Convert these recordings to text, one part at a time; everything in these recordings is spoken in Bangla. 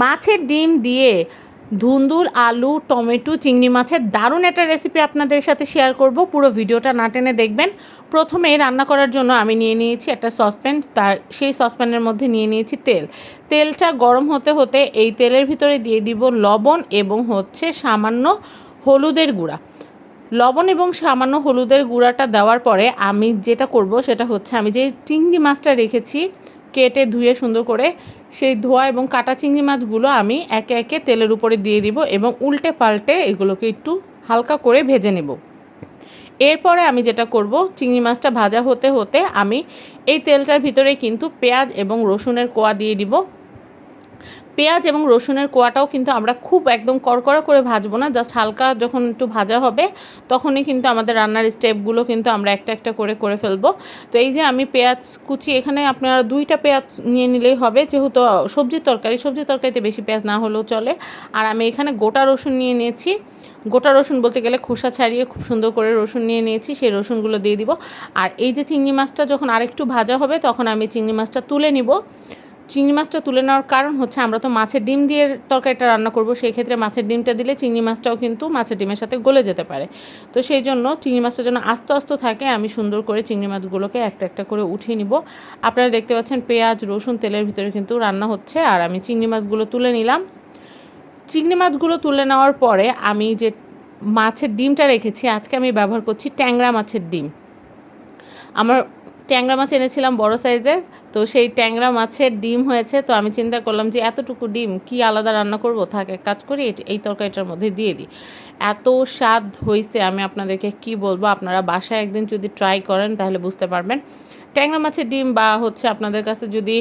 মাছের ডিম দিয়ে ধুন্দুল, আলু, টমেটো, চিংড়ি মাছের দারুণ একটা রেসিপি আপনাদের সাথে শেয়ার করব। পুরো ভিডিওটা না টেনে দেখবেন। প্রথমে রান্না করার জন্য আমি নিয়ে নিয়েছি একটা সসপ্যান তার সেই সসপ্যানের মধ্যে নিয়ে নিয়েছি তেল। তেলটা গরম হতে হতে এই তেলের ভিতরে দিয়ে দিব লবণ এবং হচ্ছে সামান্য হলুদের গুঁড়া। লবণ এবং সামান্য হলুদের গুঁড়াটা দেওয়ার পরে আমি যেটা করব সেটা হচ্ছে আমি যে চিংড়ি মাছটা রেখেছি, কেটে ধুয়ে সুন্দর করে সেই ধোয়া এবং কাটা চিংড়ি মাছগুলো আমি একে একে তেলের উপরে দিয়ে দিব এবং উল্টে পাল্টে এগুলোকে একটু হালকা করে ভেজে নেব। এরপরে আমি যেটা করব, চিংড়ি মাছটা ভাজা হতে হতে আমি এই তেলটার ভিতরে কিন্তু পেঁয়াজ এবং রসুনের কোয়া দিয়ে দিব। পেঁয়াজ এবং রসুনের কোয়াটাও কিন্তু আমরা খুব একদম কড়কড়া করে ভাজবো না জাস্ট হালকা যখন একটু ভাজা হবে, তখনই কিন্তু আমাদের রান্নার স্টেপগুলো কিন্তু আমরা একটা একটা করে করে ফেলব। তো এই যে আমি পেঁয়াজ কুচি, এখানে আপনারা দুইটা পেঁয়াজ নিয়ে নিলেই হবে, যেহেতু সবজির তরকারি, সবজির তরকারিতে বেশি পেঁয়াজ না হলেও চলে। আর আমি এখানে গোটা রসুন নিয়ে নিয়েছি। গোটা রসুন বলতে গেলে খোসা ছাড়িয়ে খুব সুন্দর করে রসুন নিয়ে নিয়েছি, সেই রসুনগুলো দিয়ে দিব। আর এই যে চিংড়ি মাছটা যখন আরেকটু ভাজা হবে, তখন আমি চিংড়ি মাছটা তুলে নিব। চিংড়ি মাছটা তুলে নেওয়ার কারণ হচ্ছে আমরা তো মাছের ডিম দিয়ে তরকারিটা রান্না করব, সেই ক্ষেত্রে মাছের ডিমটা দিলে চিংড়ি মাছটাও কিন্তু মাছের ডিমের সাথে গলে যেতে পারে। তো সেই জন্য চিংড়ি মাছটা যেন আস্তে আস্তে থাকে, আমি সুন্দর করে চিংড়ি মাছগুলোকে একটা একটা করে উঠিয়ে নিব। আপনারা দেখতে পাচ্ছেন পেঁয়াজ, রসুন তেলের ভিতরে কিন্তু রান্না হচ্ছে, আর আমি চিংড়ি মাছগুলো তুলে নিলাম। চিংড়ি মাছগুলো তুলে নেওয়ার পরে আমি যে মাছের ডিমটা রেখেছি, আজকে আমি ব্যবহার করছি ট্যাংরা মাছের ডিম। আমার ট্যাংরা মাছ এনেছিলাম বড় সাইজের, তো সেই ট্যাংরা মাছের ডিম হয়েছে, তো আমি চিন্তা করলাম যে এতটুকু ডিম কি আলাদা রান্না করব? থাকে কাজ করি, এই তরকারিটার মধ্যে দিয়ে দিই। এত স্বাদ হয়েছে আমি আপনাদেরকে কি বলব? আপনারা বাসায় একদিন যদি ট্রাই করেন, তাহলে বুঝতে পারবেন। ট্যাংরা মাছের ডিম বা হচ্ছে আপনাদের কাছে যদি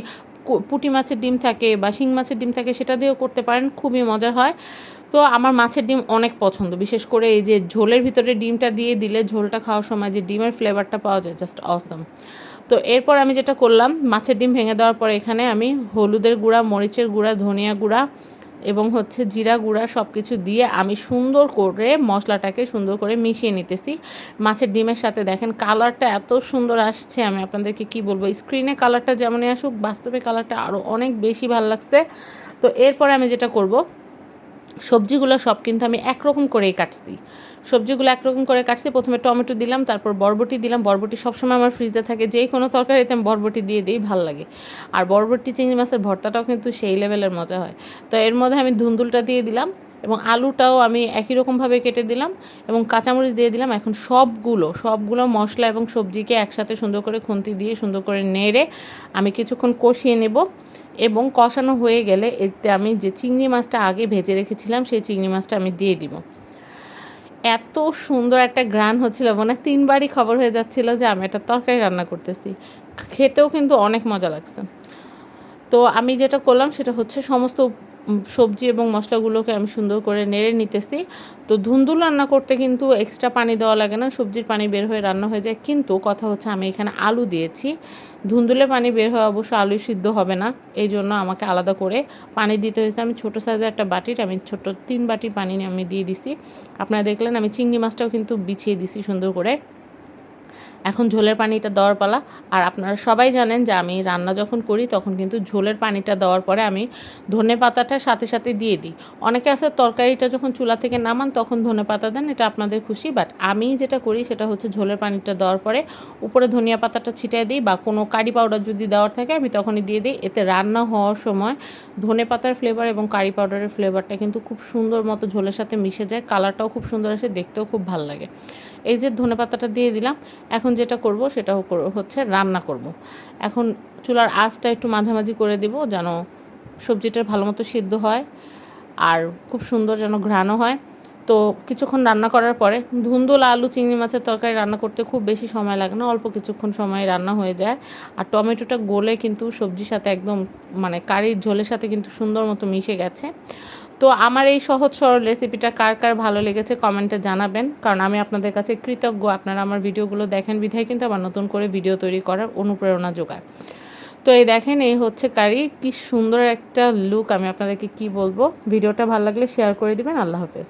পুটি মাছের ডিম থাকে বা শিং মাছের ডিম থাকে, সেটা দিয়েও করতে পারেন, খুবই মজা হয়। তো আমার মাছের ডিম অনেক পছন্দ, বিশেষ করে এই যে ঝোলের ভিতরে ডিমটা দিয়ে দিলে ঝোলটা খাওয়ার সময় যে ডিমের ফ্লেভারটা পাওয়া যায় জাস্ট অসম তো এরপর আমি যেটা করলাম, মাছের ডিম ভেঙে দেওয়ার পর এখানে আমি হলুদের গুঁড়া, মরিচের গুঁড়া, ধনিয়া গুঁড়া এবং হচ্ছে জিরা গুঁড়া সব কিছু দিয়ে আমি সুন্দর করে মশলাটাকে সুন্দর করে মিশিয়ে নিতেছি। মাছের ডিমের সাথে দেখেন কালারটা এত সুন্দর আসছে। আমি আপনাদেরকে কি বলব স্ক্রিনে কালারটা যেমনই আসুক, বাস্তবে কালারটা আরও অনেক বেশি ভালো লাগছে। তো এরপরে আমি যেটা করব সবজিগুলো সব কিন্তু আমি একরকম করেই কাটছি। সবজিগুলো একরকম করে কাটছি, প্রথমে টমেটো দিলাম, তারপর বরবটি দিলাম। বরবটি সবসময় আমার ফ্রিজে থাকে যেই কোনো তরকারিতে আমি বরবটি দিয়ে দিই, ভালো লাগে। আর বরবটি চিংড়ি মাছের ভর্তাটাও কিন্তু সেই লেভেলের মজা হয়। তো এর মধ্যে আমি ধুন্দুলটা দিয়ে দিলাম এবং আলুটাও আমি একই রকমভাবে কেটে দিলাম এবং কাঁচামরিচ দিয়ে দিলাম। এখন সবগুলো সবগুলো মশলা এবং সবজিকে একসাথে সুন্দর করে খুন্তি দিয়ে সুন্দর করে নেড়ে আমি কিছুক্ষণ কষিয়ে নেব এবং কষানো হয়ে গেলে এতে আমি যে চিংড়ি মাছটা আগে ভেজে রেখেছিলাম, সেই চিংড়ি মাছটা আমি দিয়ে দিব। এত সুন্দর একটা গ্রান হচ্ছিল মানে তিনবারই খবর হয়ে যাচ্ছিল যে আমি একটা তরকারি রান্না করতেছি। খেতেও কিন্তু অনেক মজা লাগছে। তো আমি যেটা করলাম সেটা হচ্ছে সমস্ত সবজি এবং মশলাগুলোকে আমি সুন্দর করে নেড়ে নিতেছি। তো ধুন্দুল রান্না করতে কিন্তু এক্সট্রা পানি দেওয়া লাগে না, সবজির পানি বের হয়ে রান্না হয়ে যায়। কিন্তু কথা হচ্ছে আমি এখানে আলু দিয়েছি। ধুন্দুলে পানি বের হয়ে অবশ্য আলু সিদ্ধ হবে না, এই জন্য আমাকে আলাদা করে পানি দিতে হয়েছে। আমি ছোটো সাইজের একটা বাটির, আমি ছোট তিন বাটি পানি আমি দিয়ে দিছি। আপনারা দেখলেন আমি চিংড়ি মাছটাও কিন্তু বিছিয়ে দিছি সুন্দর করে। এখন ঝোলের পানিটা দেওয়ার পালা। আর আপনারা সবাই জানেন যে আমি রান্না যখন করি, তখন কিন্তু ঝোলের পানিটা দেওয়ার পরে আমি ধনে পাতাটা সাথে সাথে দিয়ে দিই। অনেকে আছে তরকারিটা যখন চুলা থেকে নামান, তখন ধনে পাতা দেন, এটা আপনাদের খুশি। বাট আমি যেটা করি, সেটা হচ্ছে ঝোলের পানিটা দেওয়ার পরে উপরে ধনিয়া পাতাটা ছিটিয়ে দিই বা কোনো কারি পাউডার যদি দেওয়ার থাকে, আমি তখনই দিয়ে দিই। এতে রান্না হওয়ার সময় ধনে পাতার ফ্লেভার এবং কারি পাউডারের ফ্লেভারটা কিন্তু খুব সুন্দর মতো ঝোলের সাথে মিশে যায়। কালারটাও খুব সুন্দর আসে, দেখতেও খুব ভালো লাগে। এই যে ধনে পাতাটা দিয়ে দিলাম। এখন যেটা করব সেটা হচ্ছে রান্না করব। এখন চুলার আঁচটা একটু মাঝামাঝি করে দিব যেন সবজিটা ভালো মতো সিদ্ধ হয় আর খুব সুন্দর যেন ঘ্রাণও হয় তো কিছুক্ষণ রান্না করার পরে ধুন্দুল আলু চিংড়ি মাছের তরকারি রান্না করতে খুব বেশি সময় লাগে না, অল্প কিছুক্ষণ সময় রান্না হয়ে যায়। আর টমেটোটা গলে কিন্তু সবজির সাথে একদম মানে কারির ঝোলের সাথে কিন্তু সুন্দর মতো মিশে গেছে। তো আমার এই সহজ সরল রেসিপিটা কার কার ভালো লেগেছে কমেন্টে জানাবেন, কারণ আমি আপনাদের কাছে কৃতজ্ঞ। আপনারা আমার ভিডিওগুলো দেখেন, বিধায় কিন্তু আবার নতুন করে ভিডিও তৈরি করার অনুপ্রেরণা যোগায়। তো এই দেখেন, এই হচ্ছে কারি। কি সুন্দর একটা লুক আমি আপনাদেরকে কি বলব? ভিডিওটা ভালো লাগলে শেয়ার করে দিবেন। আল্লাহ হাফেজ।